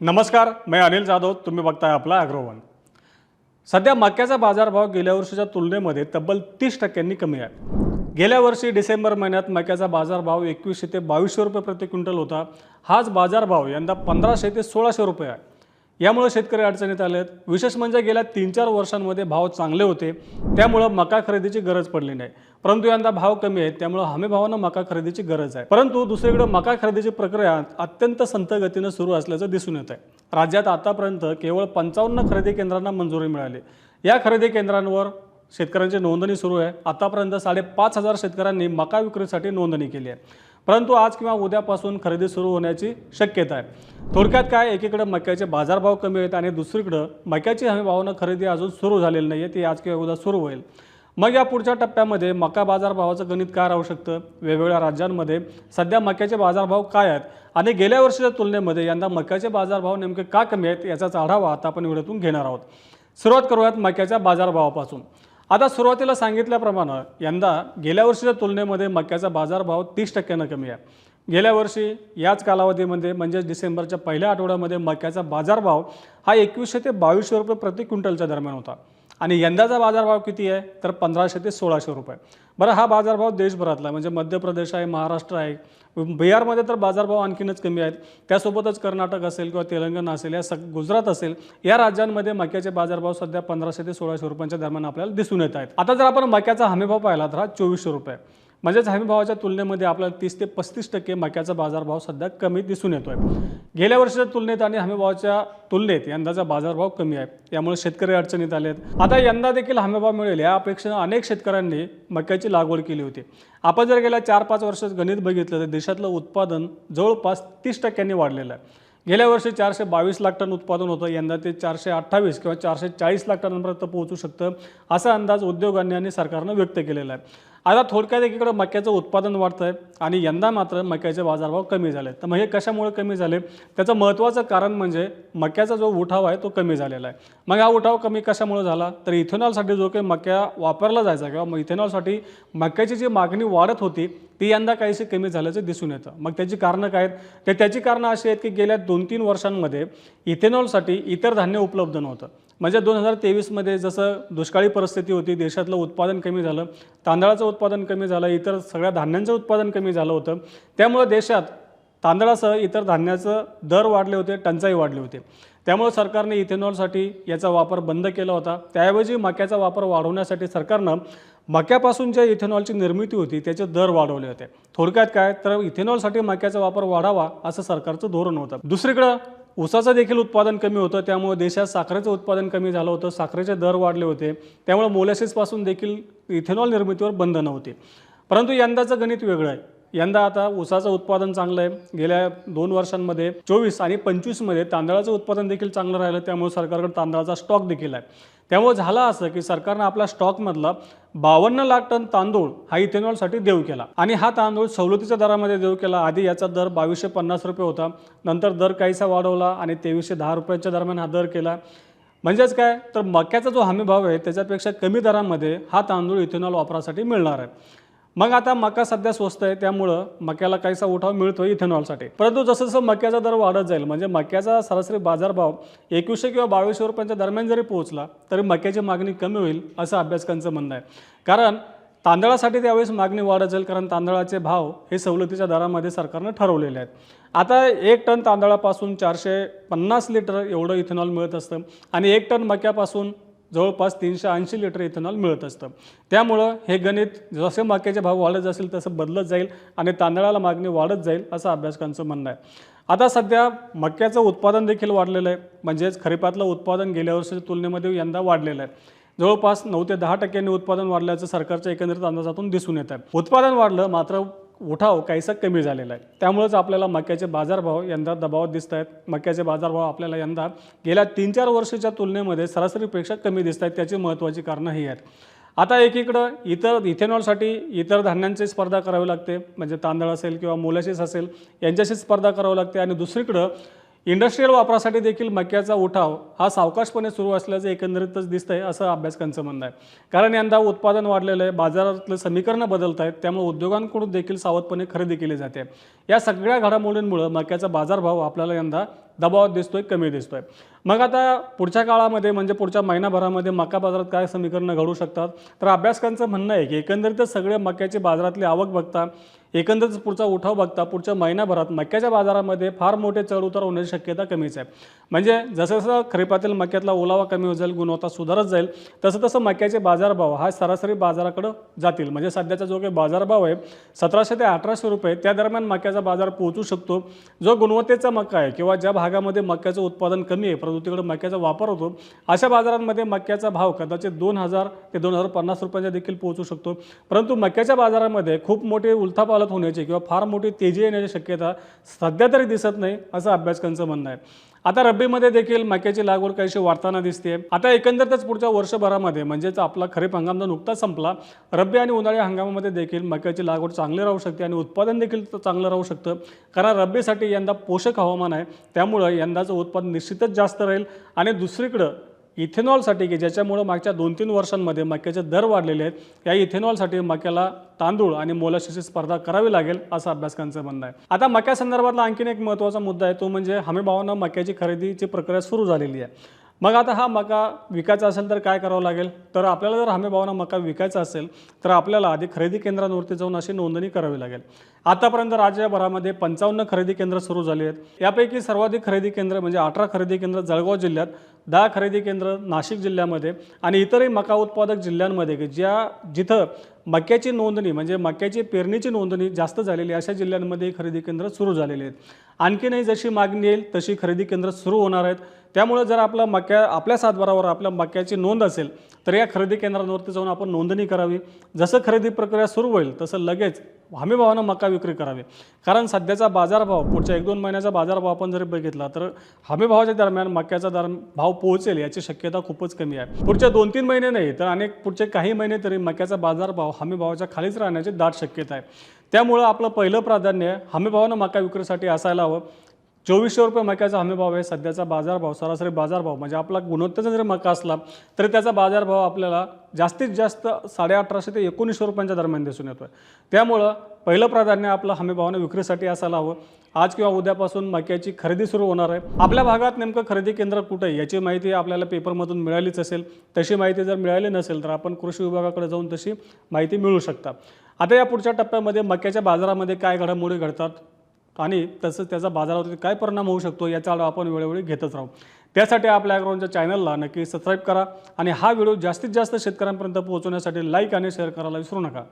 नमस्कार मी अनिल जाधव तुम्ही बघताय आपला अॅग्रोवन. सध्या मक्याचा बाजारभाव गेल्या वर्षीच्या तुलनेमध्ये तब्बल तीस टक्क्यांनी कमी आहे. गेल्या वर्षी डिसेंबर महिन्यात मक्याचा बाजारभाव एकवीसशे ते बावीसशे रुपये प्रति क्विंटल होता. हाच बाजारभाव यंदा पंधराशे ते सोळाशे रुपये आहे. यामुळे शेतकरी अडचणीत आले आहेत विशेष म्हणजे गेल्या तीन चार वर्षांमध्ये भाव चांगले होते. त्यामुळं मका खरेदीची गरज पडली नाही. परंतु यंदा भाव कमी आहेत त्यामुळं हमी भावानं मका खरेदीची गरज आहे. परंतु दुसरीकडे मका खरेदीची प्रक्रिया अत्यंत संथ गतीनं सुरू असल्याचं दिसून येत आहे राज्यात आतापर्यंत केवळ पंचावन्न खरेदी केंद्रांना मंजुरी मिळाली. या खरेदी केंद्रांवर शेतकऱ्यांची नोंदणी सुरू आहे. आतापर्यंत साडेपाच हजार शेतकऱ्यांनी मका विक्रीसाठी नोंदणी केली आहे. परंतु आज किंवा उद्यापासून खरेदी सुरू होण्याची शक्यता आहे. थोडक्यात काय एकीकडे मक्याचे बाजारभाव कमी आहेत आणि दुसरीकडं मक्याची हमी भावानं खरेदी अजून सुरू झालेली नाही आहे ती आज किंवा उद्या सुरू होईल. मग या पुढच्या टप्प्यामध्ये मका बाजारभावाचं गणित काय राहू शकतं? वेगवेगळ्या राज्यांमध्ये सध्या मक्याचे बाजारभाव काय आहेत? आणि गेल्या वर्षीच्या तुलनेमध्ये यंदा मक्याचे बाजारभाव नेमके का कमी आहेत याचाच आढावा आता आपण व्हिडिओतून घेणार आहोत. सुरुवात करूयात मक्याच्या बाजारभावापासून. आता सुरुवातीला सांगितल्याप्रमाणे यंदा गेल्या वर्षीच्या तुलनेमध्ये मक्याचा बाजारभाव तीस टक्क्यानं कमी आहे. गेल्या वर्षी याच कालावधीमध्ये म्हणजेच डिसेंबरच्या पहिल्या आठवड्यामध्ये मक्याचा बाजारभाव हा एकवीसशे ते बावीसशे रुपये प्रति क्विंटलच्या दरम्यान होता. आणि यंदाचा बाजारभाव किती आहे? तर पंधराशे ते सोळाशे रुपये. बरं हा बाजारभाव देशभरातला आहे. म्हणजे मध्य प्रदेश आहे महाराष्ट्र आहे. बिहारमध्ये तर बाजारभाव आणखीनच कमी आहेत. त्यासोबतच कर्नाटक असेल किंवा तेलंगणा असेल या सग गुजरात असेल या राज्यांमध्ये मक्याचे बाजारभाव सध्या पंधराशे ते सोळाशे रुपयांच्या दरम्यान आपल्याला दिसून येत आहेत. आता जर आपण मक्याचा हमीभाव पाहिला तर हा चोवीसशे रुपये आहे. म्हणजेच हमीभावाच्या तुलनेमध्ये आपल्याला तीस ते पस्तीस टक्के मक्याचा बाजारभाव सध्या कमी दिसून येतो आहे गेल्या वर्षाच्या तुलनेत आणि हमीभावाच्या तुलनेत यंदाचा बाजारभाव कमी आहे. यामुळे शेतकरी अडचणीत आले आहेत आता यंदा देखील हमीभाव मिळेल या अपेक्षेनं अनेक शेतकऱ्यांनी मक्याची लागवड केली होती. आपण जर गेल्या चार पाच वर्षात गणित बघितलं तर देशातलं उत्पादन जवळपास तीस टक्क्यांनी वाढलेलं आहे. गेल्या वर्षी चारशे बावीस लाख टन उत्पादन होतं. यंदा ते चारशे अठ्ठावीस किंवा चारशे चाळीस लाख टनांपर्यंत पोहोचू शकतं असा अंदाज उद्योगांनी आणि सरकारनं व्यक्त केलेला आहे. आता थोडक्यात एकीकडे मक्याचं उत्पादन वाढतं आहे आणि यंदा मात्र मक्याचे बाजारभाव कमी झाले तर मग हे कशामुळे कमी झाले? त्याचं महत्त्वाचं कारण म्हणजे मक्याचा जो उठाव आहे तो कमी झालेला आहे. मग हा उठाव कमी कशामुळे झाला? तर इथेनॉलसाठी जो काही मक्या वापरला जायचा किंवा मग इथेनॉलसाठी मक्याची जी मागणी वाढत होती ती यंदा काहीशी कमी झाल्याचं दिसून येतं. मग त्याची कारणं काय आहेत? तर त्याची कारणं अशी आहेत की गेल्या दोन तीन वर्षांमध्ये इथेनॉलसाठी इतर धान्य उपलब्ध नव्हतं. म्हणजे दोन हजार तेवीसमध्ये जसं दुष्काळी परिस्थिती होती देशातलं उत्पादन कमी झालं तांदळाचं उत्पादन कमी झालं इतर सगळ्या धान्यांचं उत्पादन कमी झालं होतं. त्यामुळं देशात तांदळासह इतर धान्याचं दर वाढले होते टंचाई वाढली होती. त्यामुळे सरकारने इथेनॉलसाठी याचा वापर बंद केला होता. त्याऐवजी मक्याचा वापर वाढवण्यासाठी सरकारनं मक्यापासून जे इथेनॉलची निर्मिती होती त्याचे दर वाढवले होते. थोडक्यात काय? तर इथेनॉलसाठी मक्याचा वापर वाढावा असं सरकारचं धोरण होतं. दुसरीकडं ऊसाचं देखील उत्पादन कमी होतं त्यामुळे देशात साखरेचं उत्पादन कमी झालं होतं साखरेचे दर वाढले होते त्यामुळे मोलॅसिसपासून देखील इथेनॉल निर्मितीवर बंधनं होती. परंतु यंदाचं गणित वेगळं आहे. यंदा आता ऊसाचं उत्पादन चांगलं आहे. गेल्या दोन वर्षांमध्ये चोवीस आणि पंचवीसमध्ये तांदळाचं उत्पादन देखील चांगलं राहिलं त्यामुळे सरकारकडे तांदळाचा स्टॉक देखील आहे. त्यामुळे झालं असं की सरकारनं आपल्या स्टॉकमधला बावन्न लाख टन तांदूळ हा इथेनॉलसाठी देऊ केला. आणि हा तांदूळ सवलतीच्या दरामध्ये देऊ केला. आधी याचा दर बावीसशे पन्नास रुपये होता. नंतर दर काहीसा वाढवला आणि तेवीसशे दहा रुपयाच्या दरम्यान हा दर केला. म्हणजेच काय? तर मक्याचा जो हमी भाव आहे त्याच्यापेक्षा कमी दरामध्ये हा तांदूळ इथेनॉल वापरासाठी मिळणार आहे. मग आता मका सध्या स्वस्त आहे त्यामुळं मक्याला काहीसा उठाव मिळतो इथेनॉलसाठी. परंतु जसं जसं मक्याचा दर वाढत जाईल म्हणजे मक्याचा सरासरी बाजारभाव एकवीसशे किंवा बावीसशे रुपयांच्या दरम्यान जरी पोहोचला तरी मक्याची मागणी कमी होईल असं अभ्यासकांचं म्हणणं आहे. कारण तांदळासाठी त्यावेळेस मागणी वाढत जाईल कारण तांदळाचे भाव हे सवलतीच्या दरामध्ये सरकारनं ठरवलेले आहेत. आता एक टन तांदळापासून चारशे पन्नास लिटर एवढं इथेनॉल मिळत असतं आणि एक टन मक्यापासून जवळपास तीनशे ऐंशी लिटर इथेनॉल मिळत असतं. त्यामुळं हे गणित जसे मक्याचे भाव वाढत जातील तसं बदलत जाईल आणि तांदळाला मागणी वाढत जाईल असं अभ्यासकांचं म्हणणं आहे. आता सध्या मक्याचं उत्पादन देखील वाढलेलं आहे. म्हणजेच खरीपातलं उत्पादन गेल्या वर्षाच्या तुलनेमध्ये यंदा वाढलेलं आहे. जवळपास नऊ ते दहा टक्क्यांनी उत्पादन वाढल्याचं सरकारच्या एकंदरीत अंदाजातून दिसून येत आहे. उत्पादन वाढलं मात्र उठाव काहीसा कमी झालेला आहे. त्यामुळेच आपल्याला मक्याचे बाजारभाव यंदा दबावात दिसत आहेत. मक्याचे बाजारभाव आपल्याला यंदा गेल्या तीन चार वर्षाच्या तुलनेमध्ये सरासरीपेक्षा कमी दिसत आहेत. त्याची महत्त्वाची कारणं ही आहेत. आता एकीकडं इतर इथेनॉलसाठी इतर धान्यांची स्पर्धा करावी लागते. म्हणजे तांदळ असेल किंवा मोलॅसिस असेल यांच्याशी स्पर्धा करावी लागते. आणि दुसरीकडं इंडस्ट्रीयल वापरासाठी देखील मक्याचा उठाव हा सावकाशपणे सुरू असल्याचं एकंदरीतच दिसतंय असं अभ्यासकांचं म्हणणं आहे. कारण यंदा उत्पादन वाढलेलं आहे बाजारातलं समीकरणं बदलत आहेत त्यामुळे उद्योगांकडून देखील सावधपणे खरेदी केली जाते. या सगळ्या घडामोडींमुळं मक्याचा बाजारभाव आपल्याला यंदा दबाव दिसतोय कमी दिसतोय. मग आता पुढच्या काळामध्ये म्हणजे पुढच्या महिनाभरामध्ये मका बाजारात काय समीकरणं घडू शकतात? तर अभ्यासकांचं म्हणणं आहे की एकंदरीतच सगळे मक्याची बाजारातली आवक बघता एकंदरीत पुढचा उठाव बघता पुढच्या महिनाभरात मक्याच्या बाजारामध्ये फार मोठे चढउतार होण्याची शक्यता कमीच आहे. म्हणजे जसं जसं खरीपातील मक्यातला ओलावा कमी होत जाईल गुणवत्ता सुधारत जाईल तसं तसं मक्याचे बाजारभाव हा सरासरी बाजाराकडं जातील. म्हणजे सध्याचा जो काही बाजारभाव आहे सतराशे ते अठराशे रुपये त्या दरम्यान मक्याचा बाजार पोहोचू शकतो. जो गुणवत्तेचा मका आहे किंवा ज्या भागामध्ये मक्याचं उत्पादन कमी आहे परंतु तिकडे मक्याचा वापर होतो. अशा बाजारांमध्ये मक्याचा भाव कदाचित दोन हजार ते दोन हजार पन्नास रुपयांच्या देखील पोहोचू शकतो. परंतु मक्याच्या बाजारामध्ये खूप मोठे उलथापालथ होण्याची किंवा फार मोठी तेजी येण्याची शक्यता सध्या तरी दिसत नाही असं अभ्यासकांचं म्हणणं आहे. आता रब्बीमध्ये देखील मक्याची लागवड काहीशी वाढताना दिसते आता एकंदरतच पुढच्या वर्षभरामध्ये म्हणजेच आपला खरीप हंगाम तर नुकताच संपला रब्बी आणि उन्हाळी हंगामामध्ये देखील मक्याची लागवड चांगली राहू शकते आणि उत्पादन देखील चांगलं राहू शकतं. कारण रब्बीसाठी यंदा पोषक हवामान आहे त्यामुळं यंदाचं उत्पादन निश्चितच जास्त राहील आणि दुसरीकडं इथेनॉलसाठी की ज्याच्यामुळं मागच्या दोन तीन वर्षांमध्ये मक्याचे दर वाढलेले आहेत या इथेनॉलसाठी मक्याला तांदूळ आणि मोलाशीची स्पर्धा करावी लागेल असं अभ्यासकांचं म्हणणं आहे. आता मक्या संदर्भातला आणखीन एक महत्त्वाचा मुद्दा आहे तो म्हणजे हमीभावानं मक्याची खरेदीची प्रक्रिया सुरू झालेली आहे. मग आता हा मका विकायचा असेल तर काय करावं लागेल? तर आपल्याला जर हमीभावानं मका विकायचा असेल तर आपल्याला आधी खरेदी केंद्रांवरती जाऊन अशी नोंदणी करावी लागेल. आतापर्यंत राज्यभरामध्ये पंचावन्न खरेदी केंद्र सुरू झाली आहेत. यापैकी सर्वाधिक खरेदी केंद्र म्हणजे अठरा खरेदी केंद्र जळगाव जिल्ह्यात दहा खरेदी केंद्र नाशिक जिल्ह्यामध्ये आणि इतरही मका उत्पादक जिल्ह्यांमध्ये की ज्या जिथं मक्याची नोंदणी म्हणजे मक्याची पेरणीची नोंदणी जास्त झालेली आहे, अशा जिल्ह्यांमध्ये खरेदी केंद्र सुरू झालेली आहेत. आणखीनही जशी मागणी येईल तशी खरेदी केंद्र सुरू होणार आहेत. त्यामुळे जर आपला मक्या आपल्या सातबारावर आपल्या मक्याची नोंद असेल तर या खरेदी केंद्रांवरती जाऊन आपण नोंदणी करावी. जसं खरेदी प्रक्रिया सुरू होईल तसं लगेच हमीभावानं मका विक्री करावी. कारण सध्याचा बाजारभाव पुढच्या एक दोन महिन्याचा बाजारभाव आपण जरी बघितला तर हमीभावाच्या दरम्यान मक्याचा दर भाव पोहोचेल याची शक्यता खूपच कमी आहे. पुढच्या दोन तीन महिने नाही तर अनेक पुढचे काही महिने तरी मक्याचा बाजारभाव हमीभावाच्या खालीच राहण्याची दाट शक्यता आहे. त्यामुळं आपलं पहिलं प्राधान्य हमीभावानं मका विक्रीसाठी असायला हवं. चोवीसशे रुपये मक्याचा हमीभाव आहे सध्याचा बाजारभाव सरासरी बाजारभाव म्हणजे आपला गुणवत्तेचा जर मका असला तरी त्याचा बाजारभाव आपल्याला जास्तीत जास्त साडे अठराशे ते एकोणीसशे रुपयांच्या दरम्यान दिसून येतो आहे त्यामुळं पहिलं प्राधान्य आपलं हमीभावानं विक्रीसाठी असायला हवं. आज किंवा उद्यापासून मक्याची खरेदी सुरू होणार आहे. आपल्या भागात नेमकं खरेदी केंद्र कुठं आहे याची माहिती आपल्याला पेपरमधून मिळालीच असेल. तशी माहिती जर मिळाली नसेल तर आपण कृषी विभागाकडे जाऊन तशी माहिती मिळू शकता. आता या पुढच्या टप्प्यामध्ये मक्याच्या बाजारामध्ये काय घडामोडी घडतात? आणि तसंच त्याचा बाजारावरती काय परिणाम होऊ शकतो याचा आढावा आपण वेळोवेळी घेतच राहू. त्यासाठी आपल्या ॲग्रोनच्या चॅनलला नक्की सबस्क्राईब करा आणि हा व्हिडिओ जास्तीत जास्त शेतकऱ्यांपर्यंत पोहोचवण्यासाठी लाईक आणि शेअर करायला विसरू नका.